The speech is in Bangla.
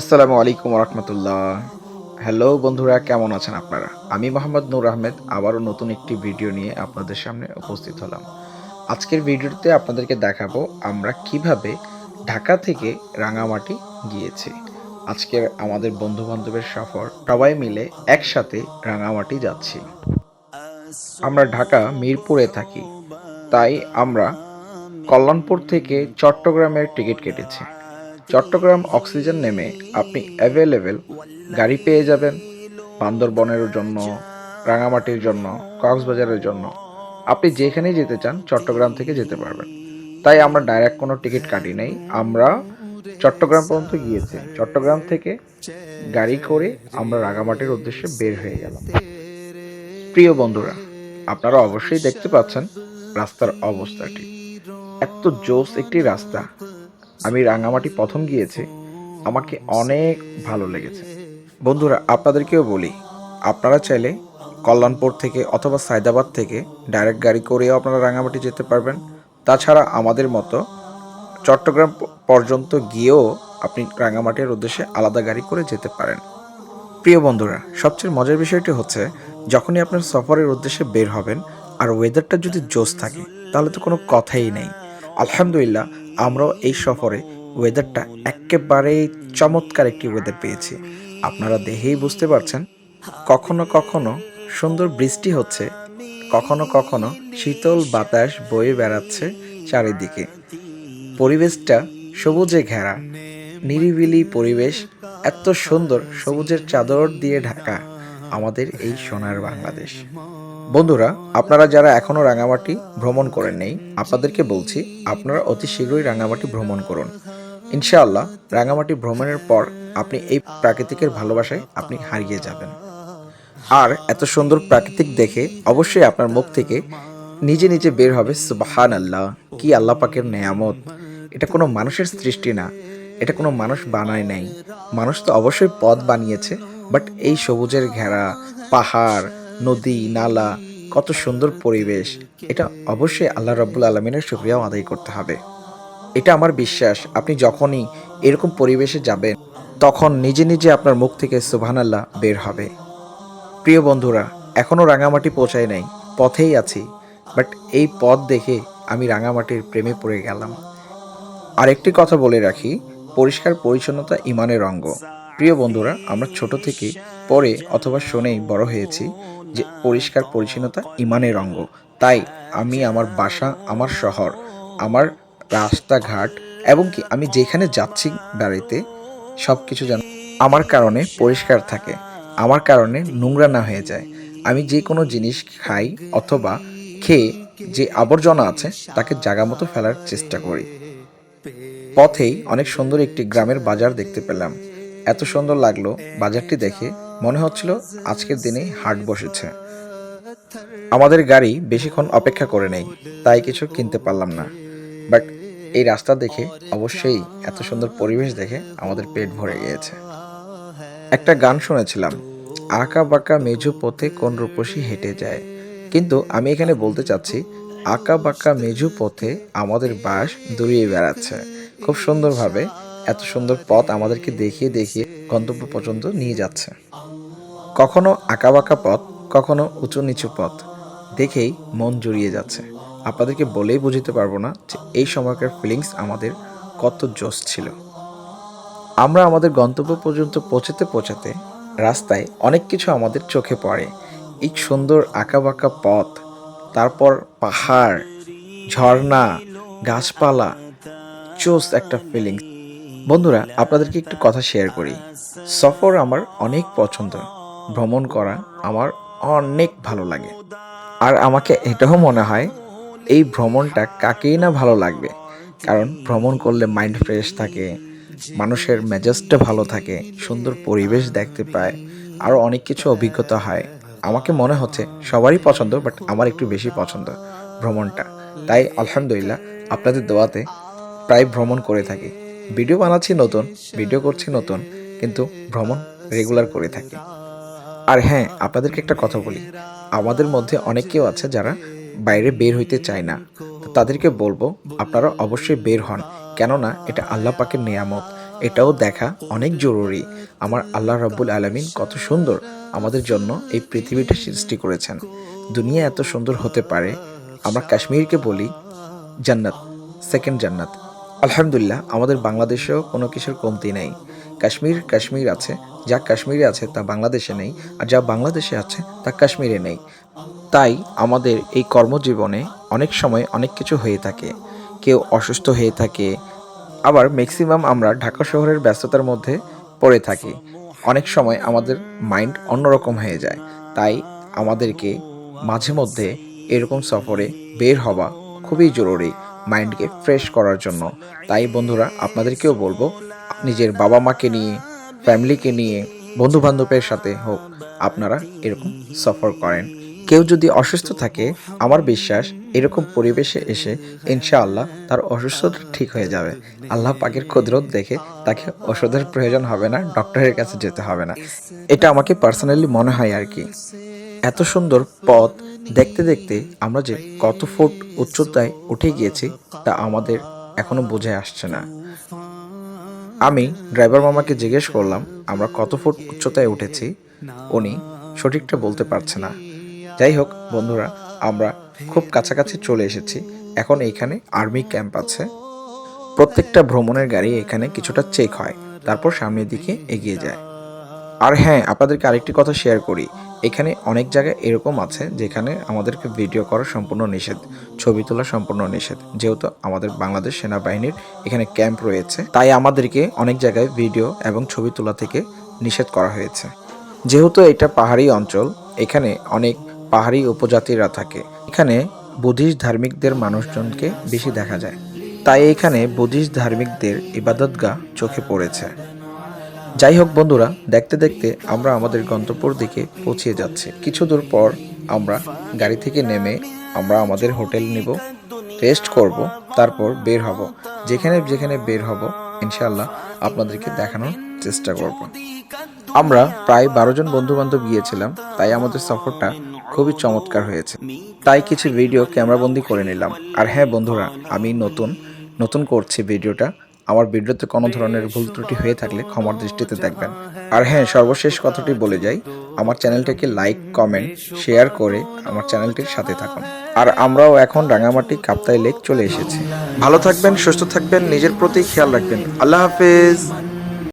আসসালামু আলাইকুম রহমতুল্লাহ হ্যালো বন্ধুরা, কেমন আছেন আপনারা? আমি মোহাম্মদ নূর আহমেদ, আবারও নতুন একটি ভিডিও নিয়ে আপনাদের সামনে উপস্থিত হলাম। আজকের ভিডিওতে আপনাদেরকে দেখাবো আমরা কীভাবে ঢাকা থেকে রাঙামাটি গিয়েছি। আজকের আমাদের বন্ধু বান্ধবের সফর, সবাই মিলে একসাথে রাঙামাটি যাচ্ছি। আমরা ঢাকা, মিরপুরে থাকি। তাই আমরা কল্যাণপুর থেকে চট্টগ্রামের টিকিট কেটেছি। চট্টগ্রাম অক্সিজেন নেমে আপনি অ্যাভেলেবেল গাড়ি পেয়ে যাবেন বান্দরবনের জন্য, রাঙামাটির জন্য, কক্সবাজারের জন্য। আপনি যেখানেই যেতে চান, চট্টগ্রাম থেকে যেতে পারবেন। তাই আমরা ডাইরেক্ট কোনো টিকিট কাটি নাই। আমরা চট্টগ্রাম পর্যন্ত গিয়েছি। চট্টগ্রাম থেকে গাড়ি করে আমরা রাঙামাটির উদ্দেশ্যে বের হয়ে গেলাম। প্রিয় বন্ধুরা, আপনারা অবশ্যই দেখতে পাচ্ছেন রাস্তার অবস্থাটি। এত জোস একটি রাস্তা। আমি রাঙামাটি প্রথম গিয়েছি। আমাকে অনেক ভালো লেগেছে। বন্ধুরা, আপনাদেরকেও বলি, আপনারা চাইলে কল্যাণপুর থেকে অথবা সায়দাবাদ থেকে ডাইরেক্ট গাড়ি করেও আপনারা রাঙামাটি যেতে পারবেন। তাছাড়া আমাদের মতো চট্টগ্রাম পর্যন্ত গিয়েও আপনি রাঙামাটির উদ্দেশ্যে আলাদা গাড়ি করে যেতে পারেন। প্রিয় বন্ধুরা, সবচেয়ে মজার বিষয়টি হচ্ছে, যখনই আপনার সফরের উদ্দেশ্যে বের হবেন আর ওয়েদারটা যদি জোস থাকে, তাহলে তো কোনো কথাই নেই। আলহামদুলিল্লাহ আমরাও এই সফরে ওয়েদারটা একেবারেই চমৎকার একটি ওয়েদার পেয়েছি। আপনারা দেখেই বুঝতে পারছেন, কখনো কখনো সুন্দর বৃষ্টি হচ্ছে, কখনো কখনো শীতল বাতাস বয়ে বেড়াচ্ছে চারিদিকে। পরিবেশটা সবুজে ঘেরা, নিরিবিলি পরিবেশ, এত সুন্দর সবুজের চাদর দিয়ে ঢাকা আমাদের এই সোনার বাংলাদেশ। বন্ধুরা, আপনারা যারা এখনও রাঙামাটি ভ্রমণ করেন নেই, আপনাদেরকে বলছি, আপনারা অতি শীঘ্রই রাঙামাটি ভ্রমণ করুন। ইনশাআল্লাহ, রাঙামাটি ভ্রমণের পর আপনি এই প্রাকৃতিকের ভালোবাসায় আপনি হারিয়ে যাবেন। আর এত সুন্দর প্রাকৃতিক দেখে অবশ্যই আপনার মুখ থেকে নিজে নিজে বের হবে সুবাহান আল্লাহ কি আল্লাহ পাকের নেয়ামত। এটা কোনো মানুষের সৃষ্টি না, এটা কোনো মানুষ বানায় নাই। মানুষ তো অবশ্যই পথ বানিয়েছে বাট এই সবুজের ঘেরা, পাহাড় নদী, নালা, কত সুন্দর পরিবেশ। এটা অবশ্যই আল্লাহ রব্বুল আলমিনের শুক্রিয়াও আদায় করতে হবে। এটা আমার বিশ্বাস, আপনি যখনই এরকম পরিবেশে যাবেন, তখন নিজে নিজে আপনার মুখ থেকে সুবহান আল্লাহ বের হবে। প্রিয় বন্ধুরা এখনও রাঙামাটি পৌঁছায় নাই, পথেই আছি, বাট এই পথ দেখে আমি রাঙামাটির প্রেমে পড়ে গেলাম। আরেকটি কথা বলে রাখি, পরিষ্কার পরিচ্ছন্নতা ইমানের অঙ্গ। প্রিয় বন্ধুরা, আমরা ছোট থেকে পড়ে অথবা শুনেই বড় হয়েছি যে পরিষ্কার পরিচ্ছন্নতা ইমানের অঙ্গ। তাই আমি আমার বাসা, আমার শহর, আমার রাস্তাঘাট এবং কি আমি যেখানে যাচ্ছি বাড়িতে সব কিছু যেন আমার কারণে পরিষ্কার থাকে, আমার কারণে নোংরা না হয়ে যায়। আমি যে কোনো জিনিস খাই অথবা খেয়ে যে আবর্জনা আছে তাকে জাগা মতো ফেলার চেষ্টা করি। পথেই অনেক সুন্দর একটি গ্রামের বাজার দেখতে পেলাম। এত সুন্দর লাগল বাজারটি দেখে। মনে হচ্ছিল আজকের দিনেই হাট বসেছে। আমাদের গাড়ি বেশিক্ষণ অপেক্ষা করে নেই, তাই কিছু কিনতে পারলাম না। বাট এই রাস্তা দেখে অবশ্যই এত সুন্দর পরিবেশ দেখে আমাদের পেট ভরে গিয়েছে। একটা গান শুনেছিলাম, আঁকা বাঁকা মেজু পথে কোন রূপসী হেঁটে যায়। কিন্তু আমি এখানে বলতে চাচ্ছি, আঁকা বাঁকা মেজু পথে আমাদের বাস দৌড়িয়ে বেড়াচ্ছে। খুব সুন্দরভাবে এত সুন্দর পথ আমাদেরকে দেখিয়ে দেখিয়ে গন্তব্য পর্যন্ত নিয়ে যাচ্ছে। কখনো আঁকা বাঁকা পথ, কখনো উঁচু নিচু পথ দেখেই মন জুড়িয়ে যাচ্ছে। আপনাদেরকে বলেই বুঝতে পারব না যে এই সময়কার ফিলিংস আমাদের কত জোশ ছিল। আমরা আমাদের গন্তব্য পর্যন্ত পৌঁছাতে পৌঁছাতে রাস্তায় অনেক কিছু আমাদের চোখে পড়ে। এই সুন্দর আঁকাবাঁকা পথ, তারপর পাহাড়, ঝর্ণা, গাছপালা চোস একটা ফিলিংস বন্ধুরা, আপনাদেরকে একটু কথা শেয়ার করি। সফর আমার অনেক পছন্দ। ভ্রমণ করা আমার অনেক ভালো লাগে। আর আমাকে এটাও মনে হয়, এই ভ্রমণটা কাকেই না ভালো লাগবে? কারণ ভ্রমণ করলে মাইন্ড ফ্রেশ থাকে, মানুষের মেজাজটা ভালো থাকে, সুন্দর পরিবেশ দেখতে পায়, আরও অনেক কিছু অভিজ্ঞতা হয়। আমাকে মনে হচ্ছে সবারই পছন্দ বাট আমার একটু বেশি পছন্দ ভ্রমণটা। তাই আলহামদুলিল্লাহ, আপনাদের দোয়াতে প্রায় ভ্রমণ করে থাকি। ভিডিও বানাচ্ছি নতুন, ভিডিও করছি নতুন, কিন্তু ভ্রমণ রেগুলার করে থাকি। আর হ্যাঁ আপনাদেরকে একটা কথা বলি। আমাদের মধ্যে অনেক কেউ আছে যারা বাইরে বের হইতে চায় না। তাদেরকে বলব, আপনারা অবশ্যই বের হন। কেননা এটা আল্লাহ পাকের নিয়ামত। এটাও দেখা অনেক জরুরি। আমার আল্লাহ রাব্বুল আলামিন কত সুন্দর আমাদের জন্য এই পৃথিবীটা সৃষ্টি করেছেন। দুনিয়া এত সুন্দর হতে পারে। আমরা কাশ্মীরকে বলি জান্নাত সেকেন্ড জান্নাত। আলহামদুলিল্লাহ, আমাদের বাংলাদেশেও কোনো কিছুর কমতি নেই। কাশ্মীর কাশ্মীর আছে, যা কাশ্মীরে আছে তা বাংলাদেশে নেই, আর যা বাংলাদেশে আছে তা কাশ্মীরে নেই। তাই আমাদের এই কর্মজীবনে অনেক সময় অনেক কিছু হয়ে থাকে। কেউ অসুস্থ হয়ে থাকে, আবার ম্যাক্সিমাম আমরা ঢাকা শহরের ব্যস্ততার মধ্যে পড়ে থাকি। অনেক সময় আমাদের মাইন্ড অন্যরকম হয়ে যায়। তাই আমাদেরকে মাঝে মধ্যে এরকম সফরে বের হওয়া খুবই জরুরি। মাইন্ডকে ফ্রেশ করার জন্য। তাই বন্ধুরা, আপনাদেরকেও বলব, নিজের বাবা মাকে নিয়ে, ফ্যামিলিকে নিয়ে বন্ধু বান্ধবের সাথে হোক, আপনারা এরকম সফর করেন। কেউ যদি অসুস্থ থাকে, আমার বিশ্বাস, এরকম পরিবেশে এসে, ইনশাআল্লাহ তার অসুস্থতা ঠিক হয়ে যাবে। আল্লাহ পাকের কুদরত দেখে তাকে ওষুধের প্রয়োজন হবে না, ডক্টরের কাছে যেতে হবে না। এটা আমাকে পার্সোনালি মনে হয় আর কি। এত সুন্দর পথ দেখতে দেখতে আমরা যে কত ফুট উচ্চতায় উঠে গিয়েছি, তা আমাদের এখনও বোঝে আসছে না। আমি ড্রাইভার মামাকে জিজ্ঞেস করলাম, আমরা কত ফুট উচ্চতায় উঠেছি? উনি সঠিকটা বলতে পারছে না। যাই হোক, বন্ধুরা, আমরা খুব কাছাকাছি চলে এসেছি। এখন এইখানে আর্মি ক্যাম্প আছে। প্রত্যেকটা ভ্রমণের গাড়ি এখানে কিছুটা চেক হয়, তারপর সামনের দিকে এগিয়ে যায়। আর হ্যাঁ আপনাদেরকে আরেকটি কথা শেয়ার করি। এখানে অনেক জায়গায় এরকম আছে যেখানে আমাদেরকে ভিডিও করা সম্পূর্ণ নিষেধ, ছবি তোলা সম্পূর্ণ নিষেধ। যেহেতু আমাদের বাংলাদেশ সেনাবাহিনীর এখানে ক্যাম্প রয়েছে, তাই আমাদেরকে অনেক জায়গায় ভিডিও এবং ছবি তোলা থেকে নিষেধ করা হয়েছে। যেহেতু এটা পাহাড়ি অঞ্চল, এখানে অনেক পাহাড়ি উপজাতিরা থাকে। এখানে বুদ্ধিস্ট ধার্মিকদের মানুষজনকে বেশি দেখা যায়। তাই এখানে বুদ্ধিস্ট ধার্মিকদের ইবাদতগাহ চোখে পড়েছে। যাই হোক বন্ধুরা, দেখতে দেখতে আমরা আমাদের গন্তব্যর দিকে পৌঁছে যাচ্ছে। কিছু দূর পর আমরা গাড়ি থেকে নেমে আমরা আমাদের হোটেল নিব রেস্ট করব, তারপর বের হব। যেখানে যেখানে বের হব ইনশাল্লাহ আপনাদেরকে দেখানোর চেষ্টা করব। আমরা প্রায় বারো জন বন্ধু বান্ধব গিয়েছিলাম, তাই আমাদের সফরটা খুবই চমৎকার হয়েছে। তাই কিছু ভিডিও ক্যামেরাবন্দি করে নিলাম। আর হ্যাঁ বন্ধুরা, আমি নতুন নতুন করছি ভিডিওটা। আমার ভিডিওতে কোনো ধরনের ভুল ত্রুটি হয়ে থাকলে ক্ষমার দৃষ্টিতে দেখবেন। আর হ্যাঁ সর্বশেষ কথাটি বলে যাই। আমার চ্যানেলটাকে লাইক কমেন্ট শেয়ার করে আমার চ্যানেলটির সাথে থাকুন। আর আমরাও এখন রাঙামাটি কাপ্তাই লেক চলে এসেছি। ভালো থাকবেন সুস্থ থাকবেন নিজের প্রতি খেয়াল রাখবেন। আল্লাহ হাফেজ।